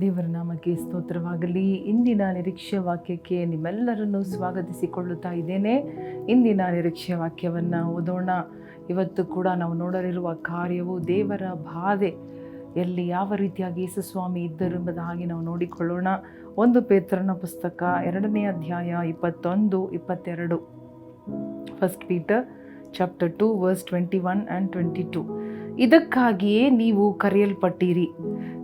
ದೇವರ ನಾಮಕ್ಕೆ ಸ್ತೋತ್ರವಾಗಲಿ. ಇಂದಿನ ನಿರೀಕ್ಷೆ ವಾಕ್ಯಕ್ಕೆ ನಿಮ್ಮೆಲ್ಲರನ್ನು ಸ್ವಾಗತಿಸಿಕೊಳ್ಳುತ್ತಾ ಇದ್ದೇನೆ. ಇಂದಿನ ನಿರೀಕ್ಷೆ ವಾಕ್ಯವನ್ನು ಓದೋಣ. ಇವತ್ತು ಕೂಡ ನಾವು ನೋಡಲಿರುವ ಕಾರ್ಯವು ದೇವರ ಬಾಧೆ. ಎಲ್ಲಿ ಯಾವ ರೀತಿಯಾಗಿ ಯೇಸುಸ್ವಾಮಿ ಇದ್ದರು ಎಂಬುದಾಗಿ ನಾವು ನೋಡಿಕೊಳ್ಳೋಣ. ಒಂದು ಪೇತ್ರನ ಪುಸ್ತಕ ಎರಡನೇ ಅಧ್ಯಾಯ ಇಪ್ಪತ್ತೊಂದು, ಇಪ್ಪತ್ತೆರಡು. First Peter chapter two verse twenty one and twenty two ಇದಕ್ಕಾಗಿಯೇ ನೀವು ಕರೆಯಲ್ಪಟ್ಟಿರಿ.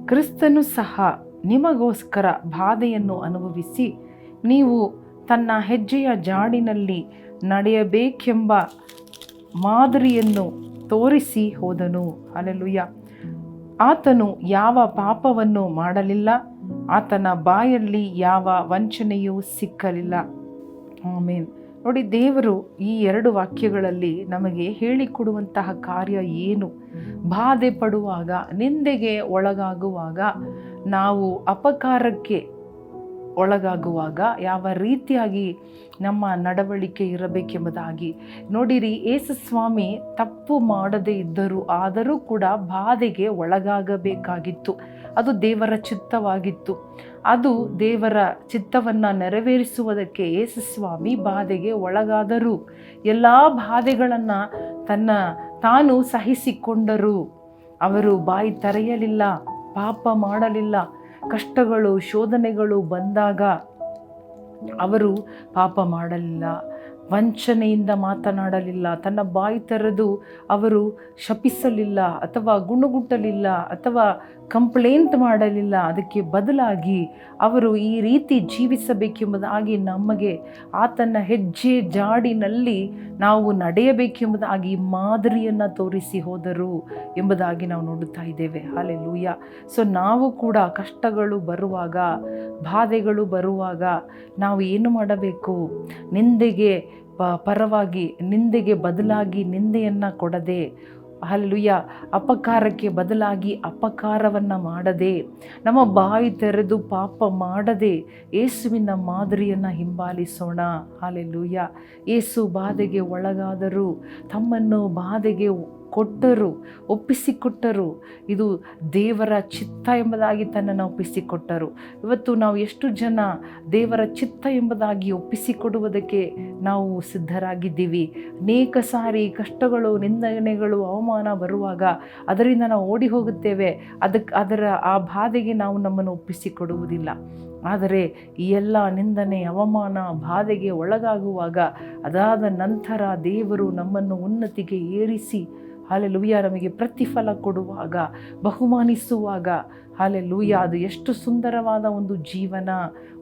ಕ್ರಿಸ್ತನು ಸಹ ನಿಮಗೋಸ್ಕರ ಬಾಧೆಯನ್ನು ಅನುಭವಿಸಿ ನೀವು ತನ್ನ ಹೆಜ್ಜೆಯ ಜಾಡಿನಲ್ಲಿ ನಡೆಯಬೇಕೆಂಬ ಮಾದರಿಯನ್ನು ತೋರಿಸಿ ಹೋದನು. ಅಲೆಲುಯ್ಯ ಆತನು ಯಾವ ಪಾಪವನ್ನು ಮಾಡಲಿಲ್ಲ, ಆತನ ಬಾಯಲ್ಲಿ ಯಾವ ವಂಚನೆಯೂ ಸಿಕ್ಕಲಿಲ್ಲ. ಆಮೇನ್. ನೋಡಿ, ದೇವರು ಈ ಎರಡು ವಾಕ್ಯಗಳಲ್ಲಿ ನಮಗೆ ಹೇಳಿಕೊಡುವಂತಹ ಕಾರ್ಯ ಏನು? ಬಾಧೆ ಪಡುವಾಗ ನಿಂದೆಗೆ ಒಳಗಾಗುವಾಗ, ನಾವು ಅಪಕಾರಕ್ಕೆ ಒಳಗಾಗುವಾಗ ಯಾವ ರೀತಿಯಾಗಿ ನಮ್ಮ ನಡವಳಿಕೆ ಇರಬೇಕೆಂಬುದಾಗಿ ನೋಡಿರಿ ಯೇಸುಸ್ವಾಮಿ ತಪ್ಪು ಮಾಡದೇ ಇದ್ದರೂ ಆದರೂ ಕೂಡ ಬಾಧೆಗೆ ಒಳಗಾಗಬೇಕಾಗಿತ್ತು. ಅದು ದೇವರ ಚಿತ್ತವಾಗಿತ್ತು. ಅದು ದೇವರ ಚಿತ್ತವನ್ನು ನೆರವೇರಿಸುವುದಕ್ಕೆ ಯೇಸುಸ್ವಾಮಿ ಬಾಧೆಗೆ ಒಳಗಾದರು. ಎಲ್ಲ ಬಾಧೆಗಳನ್ನು ತನ್ನ ತಾನು ಸಹಿಸಿಕೊಂಡರು. ಅವರು ಬಾಯಿ ತರೆಯಲಿಲ್ಲ ಪಾಪ ಮಾಡಲಿಲ್ಲ. ಕಷ್ಟಗಳು ಶೋಧನೆಗಳು ಬಂದಾಗ ಅವರು ಪಾಪ ಮಾಡಲಿಲ್ಲ. ವಂಚನೆಯಿಂದ ಮಾತನಾಡಲಿಲ್ಲ. ತನ್ನ ಬಾಯಿ ತೆರೆದು ಅವರು ಶಪಿಸಲಿಲ್ಲ ಅಥವಾ ಗುಣಗುಟ್ಟಲಿಲ್ಲ ಅಥವಾ ಕಂಪ್ಲೇಂಟ್ ಮಾಡಲಿಲ್ಲ. ಅದಕ್ಕೆ ಬದಲಾಗಿ ಅವರು ಈ ರೀತಿ ಜೀವಿಸಬೇಕೆಂಬುದಾಗಿ ನಮಗೆ ಆತನ ಹೆಜ್ಜೆ ಜಾಡಿನಲ್ಲಿ ನಾವು ನಡೆಯಬೇಕೆಂಬುದಾಗಿ ಮಾದರಿಯನ್ನು ತೋರಿಸಿ ಹೋದರು ಎಂಬುದಾಗಿ ನಾವು ನೋಡುತ್ತಾ ಇದ್ದೇವೆ. ಹಾಲೆ ಲೂಯ ಸೊ ನಾವು ಕೂಡ ಕಷ್ಟಗಳು ಬರುವಾಗ, ಬಾಧೆಗಳು ಬರುವಾಗ ನಾವು ಏನು ಮಾಡಬೇಕು? ನಿಂದೆಗೆ ಪರವಾಗಿ ನಿಂದೆಗೆ ಬದಲಾಗಿ ನಿಂದೆಯನ್ನು ಕೊಡದೆ ಅಲ್ಲುಯ್ಯ ಅಪಕಾರಕ್ಕೆ ಬದಲಾಗಿ ಅಪಕಾರವನ್ನು ಮಾಡದೆ, ನಮ್ಮ ಬಾಯಿ ತೆರೆದು ಪಾಪ ಮಾಡದೆ ಏಸುವಿನ ಮಾದರಿಯನ್ನು ಹಿಂಬಾಲಿಸೋಣ. ಅಲ್ಲೆಲ್ಲುಯ್ಯ ಏಸು ಬಾಧೆಗೆ ಒಳಗಾದರೂ ತಮ್ಮನ್ನು ಬಾಧೆಗೆ ಕೊಟ್ಟರು, ಒಪ್ಪಿಸಿಕೊಟ್ಟರು. ಇದು ದೇವರ ಚಿತ್ತ ಎಂಬುದಾಗಿ ತನ್ನನ್ನು ಒಪ್ಪಿಸಿಕೊಟ್ಟರು. ಇವತ್ತು ನಾವು ಎಷ್ಟು ಜನ ದೇವರ ಚಿತ್ತ ಎಂಬುದಾಗಿ ಒಪ್ಪಿಸಿಕೊಡುವುದಕ್ಕೆ ನಾವು ಸಿದ್ಧರಾಗಿದ್ದೀವಿ. ಅನೇಕ ಸಾರಿ ಕಷ್ಟಗಳು, ನಿಂದನೆಗಳು, ಅವಮಾನ ಬರುವಾಗ ಅದರಿಂದ ನಾವು ಓಡಿ ಹೋಗುತ್ತೇವೆ. ಅದಕ್ಕೆ ಅದರ ಆ ಬಾಧೆಗೆ ನಾವು ನಮ್ಮನ್ನು ಒಪ್ಪಿಸಿಕೊಡುವುದಿಲ್ಲ. ಆದರೆ ಈ ಎಲ್ಲ ನಿಂದನೆ, ಅವಮಾನ, ಬಾಧೆಗೆ ಒಳಗಾಗುವಾಗ ಅದಾದ ನಂತರ ದೇವರು ನಮ್ಮನ್ನು ಉನ್ನತಿಗೆ ಏರಿಸಿ ಹಾಲೆ ಲೂಯ ನಮಗೆ ಪ್ರತಿಫಲ ಕೊಡುವಾಗ, ಬಹುಮಾನಿಸುವಾಗ ಹಾಲೆ ಲೂಯ ಅದು ಎಷ್ಟು ಸುಂದರವಾದ ಒಂದು ಜೀವನ,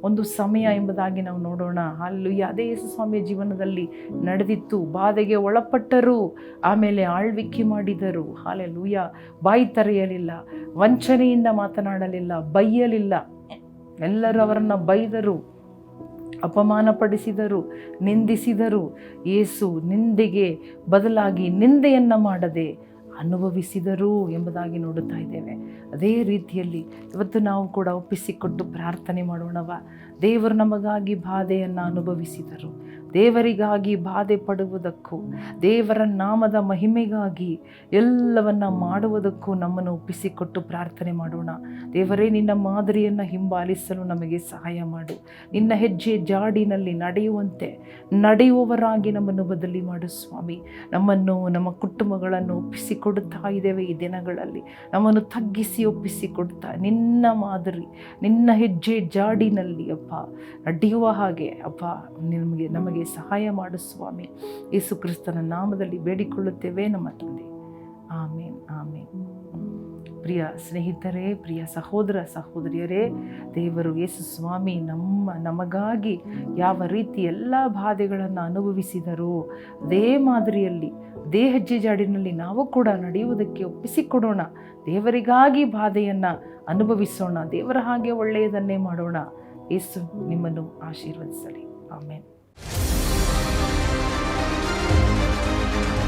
ಒಂದು ಸಮಯ ಎಂಬುದಾಗಿ ನಾವು ನೋಡೋಣ. ಹಾಲೆಲೂಯ್ಯ, ಅದೇ ಯೇಸು ಸ್ವಾಮಿಯ ಜೀವನದಲ್ಲಿ ನಡೆದಿತ್ತು. ಬಾಧೆಗೆ ಒಳಪಟ್ಟರು, ಆಮೇಲೆ ಆಳ್ವಿಕೆ ಮಾಡಿದರು. ಹಾಲೆ ಲೂಯ ಬಾಯಿ ತೆರೆಯಲಿಲ್ಲ, ವಂಚನೆಯಿಂದ ಮಾತನಾಡಲಿಲ್ಲ, ಬೈಯಲಿಲ್ಲ. ಎಲ್ಲರೂ ಅವರನ್ನು ಬೈದರು. ಅಪಮಾನಪಡಿಸಿದರು, ನಿಂದಿಸಿದರು. ಏಸು ನಿಂದೆಗೆ ಬದಲಾಗಿ ನಿಂದೆಯನ್ನು ಮಾಡದೆ ಅನುಭವಿಸಿದರು ಎಂಬುದಾಗಿ ನೋಡುತ್ತಾ ಇದ್ದೇವೆ. ಅದೇ ರೀತಿಯಲ್ಲಿ ಇವತ್ತು ನಾವು ಕೂಡ ಒಪ್ಪಿಸಿಕೊಟ್ಟು ಪ್ರಾರ್ಥನೆ ಮಾಡೋಣವ. ದೇವರು ನಮಗಾಗಿ ಬಾಧೆಯನ್ನು ಅನುಭವಿಸಿದರು. ದೇವರಿಗಾಗಿ ಬಾಧೆ ಪಡುವುದಕ್ಕೂ, ದೇವರ ನಾಮದ ಮಹಿಮೆಗಾಗಿ ಎಲ್ಲವನ್ನ ಮಾಡುವುದಕ್ಕೂ ನಮ್ಮನ್ನು ಒಪ್ಪಿಸಿಕೊಟ್ಟು ಪ್ರಾರ್ಥನೆ ಮಾಡೋಣ. ದೇವರೇ, ನಿನ್ನ ಮಾದರಿಯನ್ನು ಹಿಂಬಾಲಿಸಲು ನಮಗೆ ಸಹಾಯ ಮಾಡು. ನಿನ್ನ ಹೆಜ್ಜೆ ಜಾಡಿನಲ್ಲಿ ನಡೆಯುವಂತೆ ನಡೆಯುವವರಾಗಿ ನಮ್ಮನ್ನು ಬದಲಿ ಮಾಡು ಸ್ವಾಮಿ. ನಮ್ಮನ್ನು, ನಮ್ಮ ಕುಟುಂಬಗಳನ್ನು ಒಪ್ಪಿಸಿಕೊಡುತ್ತಾ ಇದ್ದೇವೆ ಈ ದಿನಗಳಲ್ಲಿ. ನಮ್ಮನ್ನು ತಗ್ಗಿಸಿ ಒಪ್ಪಿಸಿಕೊಡ್ತಾ ನಿನ್ನ ಮಾದರಿ, ನಿನ್ನ ಹೆಜ್ಜೆ ಜಾಡಿನಲ್ಲಿ, ಅಪ್ಪ, ನಡೆಯುವ ಹಾಗೆ, ಅಪ್ಪ, ನಿಮಗೆ, ನಮಗೆ ಸಹಾಯ ಮಾಡು ಸ್ವಾಮಿ. ಯೇಸು ಕ್ರಿಸ್ತನ ನಾಮದಲ್ಲಿ ಬೇಡಿಕೊಳ್ಳುತ್ತೇವೆ ನಮ್ಮ ತಂದೆ. ಆಮೇನ್ ಆಮೇನ್. ಪ್ರಿಯ ಸ್ನೇಹಿತರೇ, ಪ್ರಿಯ ಸಹೋದರ ಸಹೋದರಿಯರೇ, ದೇವರು ಯೇಸು ಸ್ವಾಮಿ ನಮ್ಮ, ನಮಗಾಗಿ ಯಾವ ರೀತಿ ಎಲ್ಲ ಬಾಧೆಗಳನ್ನು ಅನುಭವಿಸಿದರು ಅದೇ ಮಾದರಿಯಲ್ಲಿ, ಅದೇ ಹೆಜ್ಜೆ ಜಾಡಿನಲ್ಲಿ ನಾವು ಕೂಡ ನಡೆಯುವುದಕ್ಕೆ ಒಪ್ಪಿಸಿಕೊಡೋಣ. ದೇವರಿಗಾಗಿ ಬಾಧೆಯನ್ನು ಅನುಭವಿಸೋಣ. ದೇವರ ಹಾಗೆ ಒಳ್ಳೆಯದನ್ನೇ ಮಾಡೋಣ. ಯೇಸು ನಿಮ್ಮನ್ನು ಆಶೀರ್ವದಿಸಲಿ. ಆಮೇಲೆ Thank you.